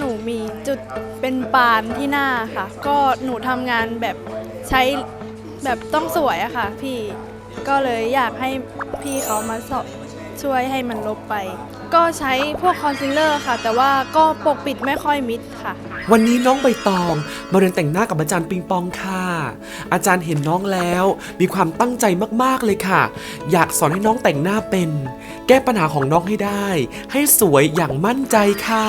หนูมีจุดเป็นปานที่หน้าค่ะ ก็หนูทำงานแบบใช้แบบต้องสวยอะค่ะ พี่ก็เลยอยากให้พี่เขามาสอบช่วยให้มันลบไป ก็ใช้พวกคอนซีลเลอร์ค่ะ แต่ว่าก็ปกปิดไม่ค่อยมิดค่ะ วันนี้น้องใบตองมาเรียนแต่งหน้ากับอาจารย์ปิงปองค่ะ อาจารย์เห็นน้องแล้วมีความตั้งใจมากๆเลยค่ะ อยากสอนให้น้องแต่งหน้าเป็น แก้ปัญหาของน้องให้ได้ ให้สวยอย่างมั่นใจค่ะ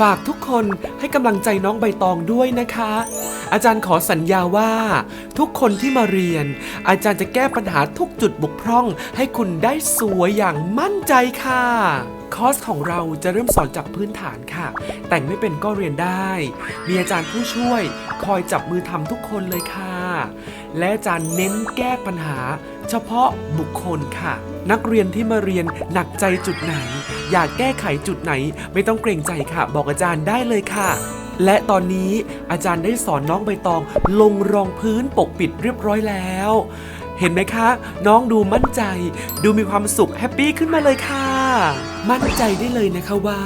ฝากทุกคนให้กำลังใจน้องใบตองด้วยนะคะ อาจารย์ขอสัญญาว่า ทุกคนที่มาเรียน อาจารย์จะแก้ปัญหาทุกจุดบกพร่อง ให้คุณได้สวยอย่างมั่นใจค่ะ คอร์สของเราจะเริ่มสอนจากพื้นฐานค่ะ แต่งไม่เป็นก็เรียนได้ มีอาจารย์ผู้ช่วย คอยจับมือทำทุกคนเลยค่ะ และอาจารย์เน้นแก้ปัญหา เฉพาะบุคคลค่ะ นักเรียนที่มาเรียนหนักใจจุดไหน อยากแก้ไขจุดไหน ไม่ต้องเกรงใจค่ะ บอกอาจารย์ได้เลยค่ะและตอนนี้อาจารย์ได้สอนน้องใบตอง ลงรองพื้นปกปิดเรียบร้อยแล้ว เห็นไหมคะ น้องดูมั่นใจ ดูมีความสุขแฮปปี้ขึ้นมาเลยค่ะ มั่นใจได้เลยนะคะว่า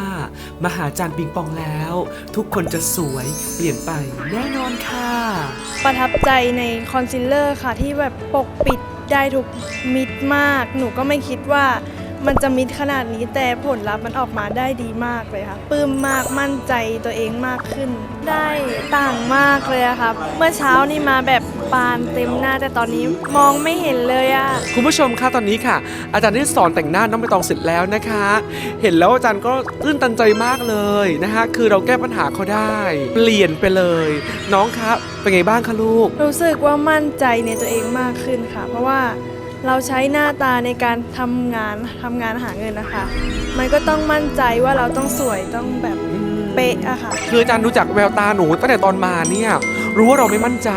มหาอาจารย์ปิงปองแล้ว ทุกคนจะสวยเปลี่ยนไปแน่นอนค่ะ ประทับใจในคอนซีลเลอร์ค่ะที่แบบปกปิดได้ทุกมิดมาก หนูก็ไม่คิดว่า มันจะมิดขนาดนี้แต่ผลลัพธ์มันออกมาได้ดีมากเลยค่ะปลื้มมากมั่นใจตัวเองมากขึ้น ได้ต่างมากเลยอะค่ะเมื่อเช้านี่มาแบบปานเต็มหน้าแต่ตอนนี้มองไม่เห็นเลยอะคุณผู้ชมคะตอนนี้ค่ะ อาจารย์ได้สอนแต่งหน้าน้องใบตองเสร็จแล้วนะคะ เห็นแล้วอาจารย์ก็ตื้นตันใจมากเลยนะคะ คือเราแก้ปัญหาเขาได้ เปลี่ยนไปเลย น้องครับเป็นไงบ้างคะลูก รู้สึกว่ามั่นใจในตัวเองมากขึ้นค่ะ เพราะว่า เราใช้หน้าตาในการทำงานทำงานหาเงินนะคะ มันก็ต้องมั่นใจว่าเราต้องสวยต้องแบบเป๊ะอะค่ะ คืออาจารย์ดูจากแววตาหนูตั้งแต่ตอนมาเนี่ยรู้ว่าเราไม่มั่นใจ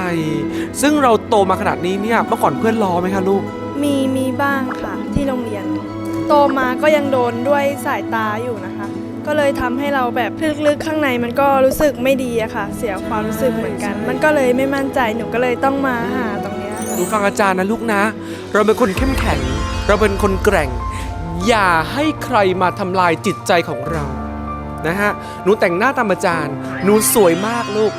ซึ่งเราโตมาขนาดนี้เนี่ยเมื่อก่อนเพื่อนล้อไหมคะลูก มีมีบ้างค่ะที่โรงเรียน โตมาก็ยังโดนด้วยสายตาอยู่นะคะ ก็เลยทำให้เราแบบลึกๆข้างในมันก็รู้สึกไม่ดีอะค่ะ เสียความรู้สึกเหมือนกัน มันก็เลยไม่มั่นใจหนูก็เลยต้องมาหาตรงเนี้ยหค่ะนูฟังอาจารย์นะลูกนะ เราเป็นคนเข้มแข็ง เราเป็นคนแกร่ง อย่าให้ใครมาทำลายจิตใจของเรา นะฮะ หนูแต่งหน้าตามอาจารย์ หนูสวยมากลูก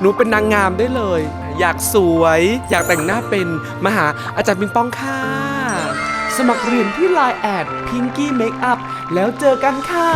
หนูเป็นนางงามได้เลย อยากสวย อยากแต่งหน้าเป็น มาหาอาจารย์ปิงปองค่ะ สมัครเรียนที่ Line แอด Pinky Makeup แล้วเจอกันค่ะ